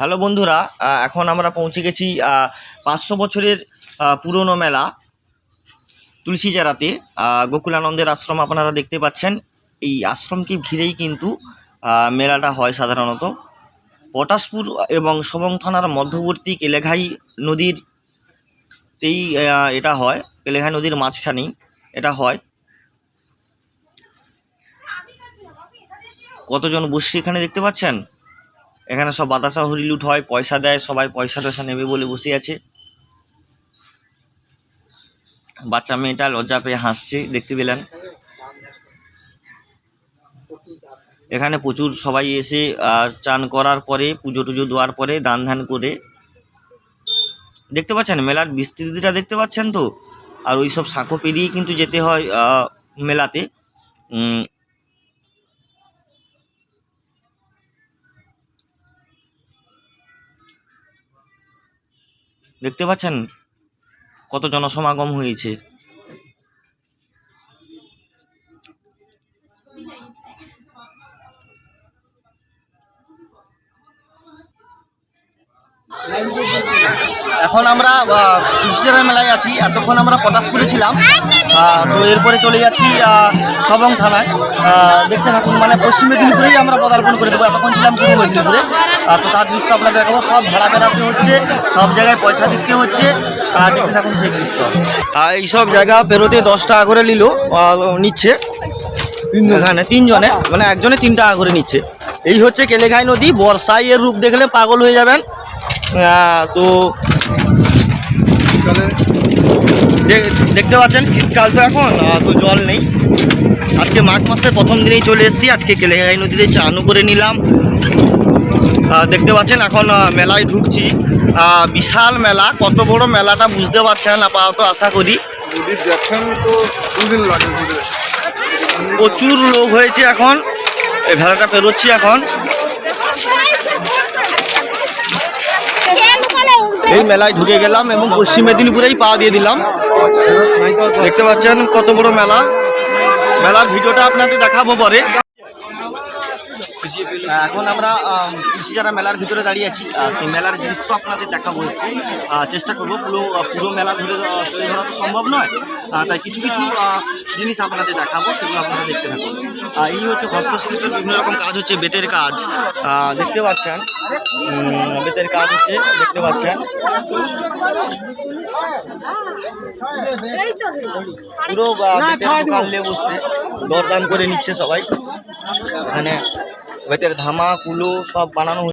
Hello বন্ধুরা এখন আমরা পৌঁছে গেছি পাঁচশো বছরের পুরনো মেলা তুলসী জেরাতে গোকুলানন্দের আশ্রম আপনারা দেখতে পাচ্ছেন। এই আশ্রমকে ঘিরেই কিন্তু মেলাটা হয় সাধারণত। পটাশপুর এবং সবং থানার মধ্যবর্তী কেলেঘাই নদীর তেই এটা হয়, কেলেঘাই নদীর মাঝখানেই এটা হয়। কতজন বসছে এখানে দেখতে পাচ্ছেন? এখানে সব বাতাসা হরিলুট হয়, পয়সা দেয়, সবাই পয়সা টয়সা নেবে বলে বসে আছে। বাচ্চা মেয়েটা লজ্জা পেয়ে হাসছে, দেখতে পেলেন। এখানে প্রচুর সবাই এসে চান করার পরে, পুজো টুজো দেওয়ার পরে, দান ধান করে। দেখতে পাচ্ছেন, মেলার বিস্তৃতিটা দেখতে পাচ্ছেন তো? আর ওই সব সাঁকো পেরিয়ে কিন্তু যেতে হয় মেলাতে। দেখতে পাচ্ছেন কত জনসমাগম হয়েছে। এখন আমরা কৃষিরা মেলায় আছি। এতক্ষণ আমরা পটাশপুরে ছিলাম। তো এরপরে চলে যাচ্ছি সবং থানায়। দেখছেন এখন মানে পশ্চিম মেদিনীপুরেই আমরা পদার্পণ করে দেবো। এতক্ষণ ছিলাম পূর্ব মেদিনীপুরে। তো তার দৃশ্য আপনাদের দেখাবো। সব ভাড়া বেড়াতে হচ্ছে সব জায়গায় পয়সা দিতে হচ্ছে আহ, দেখতে থাকুন সেই দৃশ্য। এইসব জায়গা পেরোতে দশ টাকা করে নিল নিচ্ছে। এখানে তিনজনে মানে একজনে তিন টাকা করে নিচ্ছে। এই হচ্ছে কেলেঘাই নদী বর্ষায় এর রূপ দেখলে পাগল হয়ে যাবেন। তো দেখতে পাচ্ছেন শীতকাল তো এখন তো জল নেই। আজকে মাঘ মাসের প্রথম দিনেই চলে এসেছি আজকে কেলেঘাই নদীতে চানও করে নিলাম। দেখতে পাচ্ছেন এখন মেলায় ঢুকছি। বিশাল মেলা কত বড় মেলাটা বুঝতে পারছেন আপাতত আশা করি। প্রচুর লোক হয়েছে এখন। এই ভেড়াটা পেরোচ্ছি এখন। এই মেলায় ঢুকে গেলাম এবং পশ্চিম মেদিনীপুরেই পা দিয়ে দিলাম। দেখতে পাচ্ছেন কত বড় মেলা। মেলার ভিডিওটা আপনাদের দেখাবো পরে। এখন আমরা আম, কৃষিজারা মেলার ভিতরে দাঁড়িয়ে আছি সেই মেলার দৃশ্য আপনাদের দেখাবো চেষ্টা করব পুরো পুরো মেলা ধরে তুলে ধরা তো সম্ভব নয়। তাই কিছু কিছু জিনিস আপনাদের দেখাবো সেগুলো আপনারা দেখতে থাকুন। এই হচ্ছে হস্তশিল্পের বিভিন্ন রকম কাজ হচ্ছে বেতের কাজ। দেখতে পাচ্ছেন বেতের কাজ হচ্ছে দেখতে পাচ্ছেন। পুরো বেতের দোকান নিয়ে বসছে দরদাম করে নিচ্ছে সবাই। এখানে বেতের ধামা কুলো সব বানানো।